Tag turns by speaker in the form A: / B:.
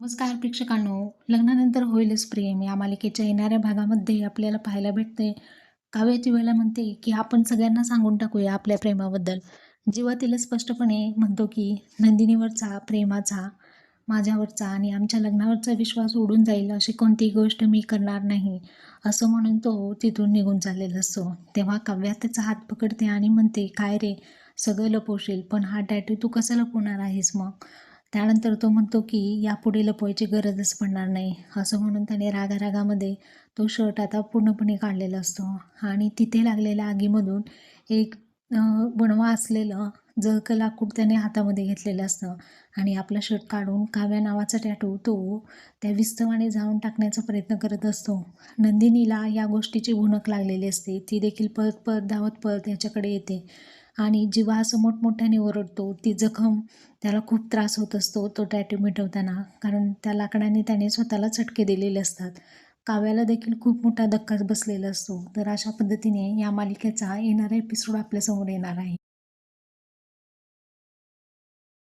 A: नमस्कार प्रेक्षकांनो. लग्नानंतर होईलच प्रेम. या मालिकेच्या येणाऱ्या भागामध्ये आपल्याला पाहायला भेटते. काव्याची वेळेला म्हणते की आपण सगळ्यांना सांगून टाकूया आपल्या प्रेमाबद्दल. जेव्हा तिला स्पष्टपणे म्हणतो की नंदिनीवरचा प्रेमाचा माझ्यावरचा आणि आमच्या लग्नावरचा विश्वास उडून जाईल अशी कोणतीही गोष्ट मी करणार नाही असं म्हणून तो तिथून निघून चाललेला असतो. तेव्हा काव्या त्याचा हात पकडते आणि म्हणते काय रे सगळं लपवशील पण हा टॅटू तू कसं लपवणार आहेस मग? त्यानंतर तो म्हणतो की यापुढे लपवायची गरजच पडणार नाही. असं म्हणून त्याने रागारागामध्ये तो शर्ट आता पूर्णपणे काढलेला असतो. आणि तिथे लागलेल्या आगीमधून एक बनवा असलेलं जळकं लाकूड त्याने हातामध्ये घेतलेलं असतं. आणि आपला शर्ट काढून काव्या नावाचा टॅटू तो त्या विस्तवाने जाऊन टाकण्याचा प्रयत्न करत असतो. नंदिनीला या गोष्टीची भुणक लागलेली असते. ती देखील पळत पळत धावत पळत याच्याकडे येते. आणि जीवा असं मोठमोठ्याने ओरडतो. ती जखम त्याला खूप त्रास होत असतो तो टॅटू मिटवताना. कारण त्या लाकडाने त्याने स्वतःला चटके दिलेले असतात. काव्याला देखील खूप मोठा धक्का बसलेला असतो. तर अशा पद्धतीने या मालिकेचा येणारा एपिसोड आपल्यासमोर येणार आहे.